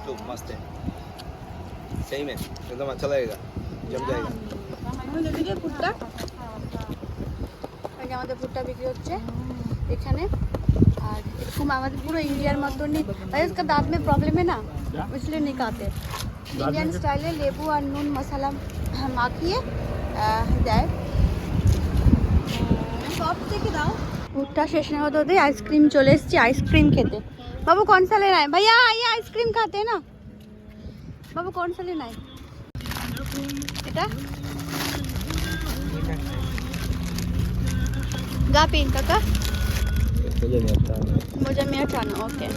तो मस्त है सही में एकदम अच्छा लगेगा जम जाएगा আমাদের দিকে ভুট্টা এই যে আমাদের ভুট্টা বিক্রি হচ্ছে এখানে আর এরকম আমাদের পুরো इंडियन মতনই भाई इसका दांत में प्रॉब्लम है ना इसलिए नहीं खाते इंडियन स्टाइल है लेबू और नून मसाला মাখিয়ে আহ, দেয় সব থেকে দাও ভুট্টা শেষ না হতে হতে আইসক্রিম চলে এসেছি আইসক্রিম খেতে বাবু কোন सा लेना है भैया आइए आइसक्रीम खाते हैं ना বাবু কোন सा लेना है এটা গা পিন কাকা मुझे नहीं आता মোজা মিয়া টানো ওকে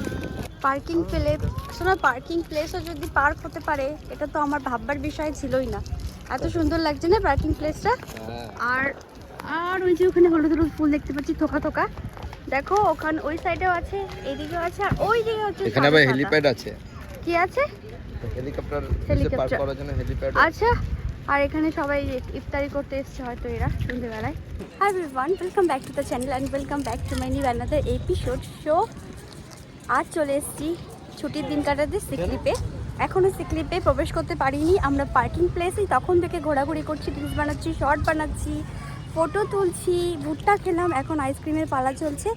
পার্কিং প্লেস শোনো পার্কিং প্লেসও যদি পার্ক হতে পারে এটা তো আমার ভাববার বিষয় ছিলই না এত সুন্দর লাগছে না পার্কিং প্লেসটা আর আর ওই যে ওখানে হলুদ হলুদ ফুল দেখতে পাচ্ছি থোকা থোকা দেখো ওখানে ওই সাইডেও আছে এইদিকেও আছে আর ওই দিকে হচ্ছে এখানে আবার। হেলিপ্যাড আছে? কি আছে? Helicopter helicopter. করার জন্য হেলিপ্যাড আচ্ছা আর এখানে সবাই ইফতারি করতে এসছে হয়তো এরা সন্ধ্যেবেলায়। Hi everyone welcome back to the channel and welcome back to my new another episode show আজ চলে এসেছি। ছুটির দিন কাটাতে সিকলিপে। এখনও সিকলিপে প্রবেশ করতে পারিনি। আমরা পার্কিং প্লেসেই তখন থেকে ঘোরাঘুরি করছি রিলস বানাচ্ছি শর্ট বানাচ্ছি। ফটো তুলছি ভুট্টা খেলাম এখন আইসক্রিমের পালা চলছে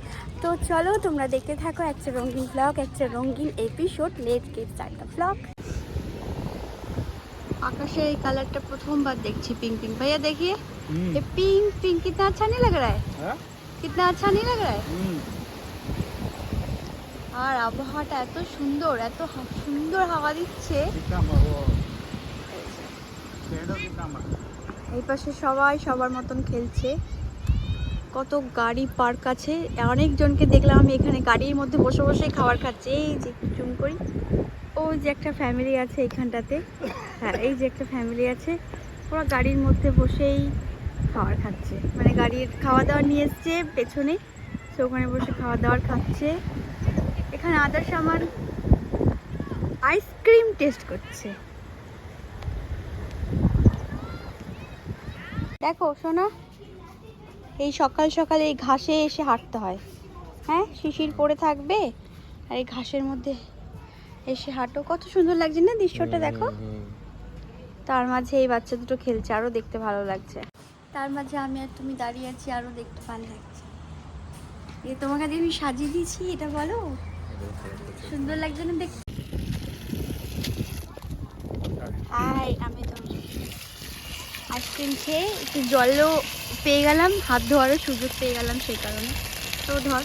তো চলো তোমরা দেখতে থাকো একটা রঙিন ব্লগ একটা রঙিন episode let get start the blog आकाशे এই কালারটা প্রথমবার দেখছি পিঙ্ক পিঙ্ক भैया देखिए ये पिंक पिंक कितना अच्छा नहीं लग रहा है कितना अच्छा नहीं लग रहा है আর আবহাওয়াটা এত সুন্দর এত হা- সুন্দর হাওয়া দিচ্ছে এই পাশে সবাই সবার মতন খেলছে। কত গাড়ি পার্ক আছে। অনেকজনকে দেখলাম আমি এখানে গাড়ির মধ্যে বসে বসে খাবার খাচ্ছে। এই যে চুম করি। ও যে একটা ফ্যামিলি আছে এখানটাতে। হ্যাঁ এই যে একটা ফ্যামিলি আছে। ওরা গাড়ির মধ্যে বসেই খাবার খাচ্ছে। মানে গাড়ির খাওয়া দাওয়া নিয়ে এসছে পেছনে। সে ওখানে বসে খাওয়া দাওয়ার খাচ্ছে। এখানে আদার্স আমার আইসক্রিম টেস্ট করছে। দেখো শোনা। এই সকাল সকালে এই ঘাসে এসে হাঁটতে হয়। হ্যাঁ শিশির পড়ে থাকবে আর এই ঘাসের মধ্যে এসে হাঁটো। কত সুন্দর লাগছে না দৃশ্যটা দেখো? তার মাঝে এই বাচ্চা দুটো খেলছে আরও দেখতে ভালো লাগছে। তার মাঝে আমি আর তুমি দাঁড়িয়ে আছি আরও দেখতে ভালো লাগছে। এ তোমাকে আমি সাজিয়ে দিয়েছি এটা বলো? সুন্দর লাগছে না দেখতে? তো আইসক্রিম খেয়ে একটু জলও পেয়ে গেলাম, হাত ধোয়ারও সুযোগ পেয়ে গেলাম সেই কারণে। তো ধর,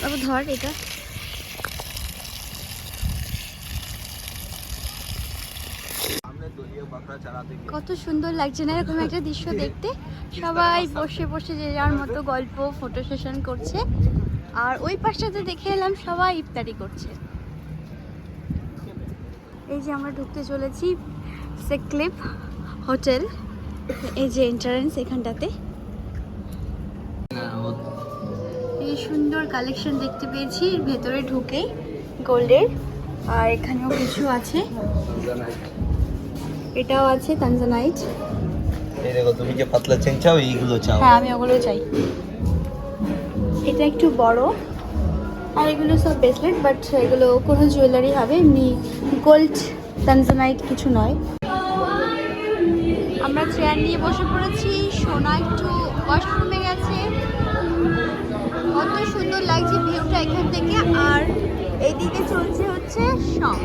বাবু ধর এটা। কত সুন্দর লাগছে না এরকম একটা দৃশ্য দেখতে। সবাই বসে বসে যে যার মতো গল্প ফটো সেশন করছে। আর ওই পাশটাতে দেখে এলাম সবাই ইফতারি করছে। এই যে আমরা ঢুকতে চলেছি সেক্লিপ হোটেল। এই যে এন্ট্রান্স এখানটাতে। এই সুন্দর কালেকশন দেখতে পেয়েছি। ভেতরে ঢুকেই গোল্ডের। আর এখানেও কিছু আছে। এটাও আছে তানজানাইট এই দেখো তুমি যে পাতলা চেন চাও এইগুলো চাও। হ্যাঁ আমি ওগুলো চাই। এটা একটু বড়। আর এগুলো সব ব্রেসলেট বাট এগুলো কোনো জুয়েলারি হবে। এমনি গোল্ড তানজানাইট কিছু নয়। আমরা চেয়ার নিয়ে বসে পড়েছি। সোনা একটু ওয়াশরুমে গেছে। কত সুন্দর লাগছে ভিউটা এখান থেকে। আর এইদিকে চলছে হচ্ছে সং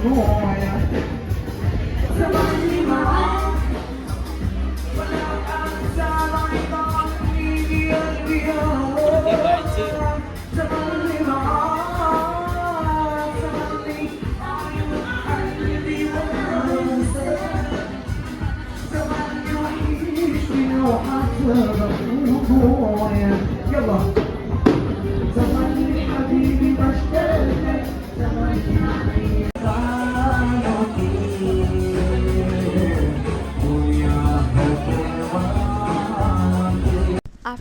什么红黄蓝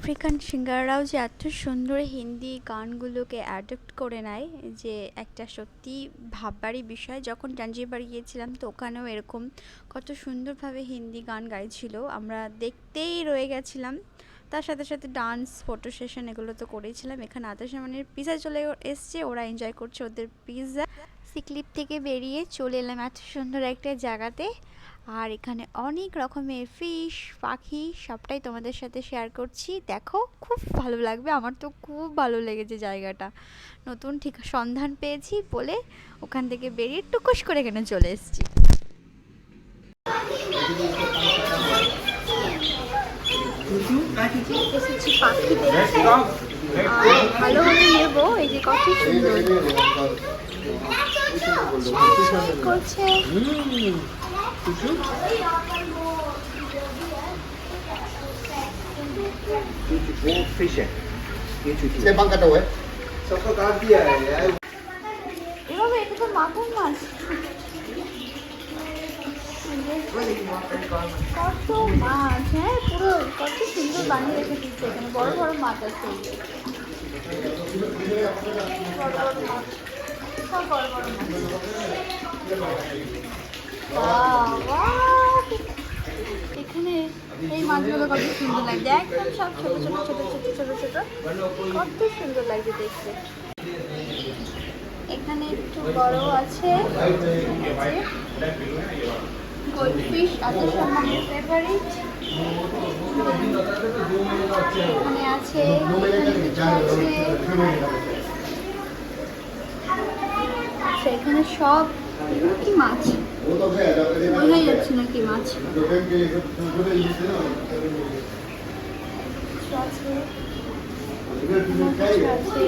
আফ্রিকান সিঙ্গাররাও যে এত সুন্দর হিন্দি গানগুলোকে অ্যাডপ্ট করে নেয়, যে একটা সত্যি ভাববারই বিষয়। যখন জাঞ্জিবার গিয়েছিলাম তো ওখানেও এরকম কত সুন্দরভাবে হিন্দি গান গাইছিল। আমরা দেখতেই রয়ে গেছিলাম। তার সাথে সাথে ডান্স ফটো সেশন এগুলো তো করেছিলাম। এখানে আদার সামানের পিজা চলে এসছে, ওরা এনজয় করছে ওদের পিৎজা সিক্লিপ থেকে বেরিয়ে চলে এলাম এত সুন্দর একটা জায়গাতে। আর এখানে অনেক রকমের ফিশ পাখি সবটাই তোমাদের সাথে শেয়ার করছি। দেখো খুব ভালো লাগবে। আমার তো খুব ভালো লেগেছে জায়গাটা। নতুন ঠিক সন্ধান পেয়েছি বলে ওখান থেকে বেরিয়ে টুকুস করে এখানে চলে এসেছি। এসেছি পাখি দেখতে আর ভালোভাবে নেব এই যে কত সুন্দর। মাছ। হ্যাঁ পুরো কত সুন্দর বানিয়ে বড় বড় মাছ আছে। এখানে এই মাছগুলো কত সুন্দর লাগছে একদম সব ছোট ছোট ছোট ছোট ছোট ছোট কত সুন্দর লাগছে দেখতে। এখানে একটু বড় আছে, গোল্ডফিশ এত সম্মানের ফেভারিট এখানে আছে। ব্যবসা এখানে সব কি মাছ? বোঝাই যাচ্ছে না কি মাছ। আছে।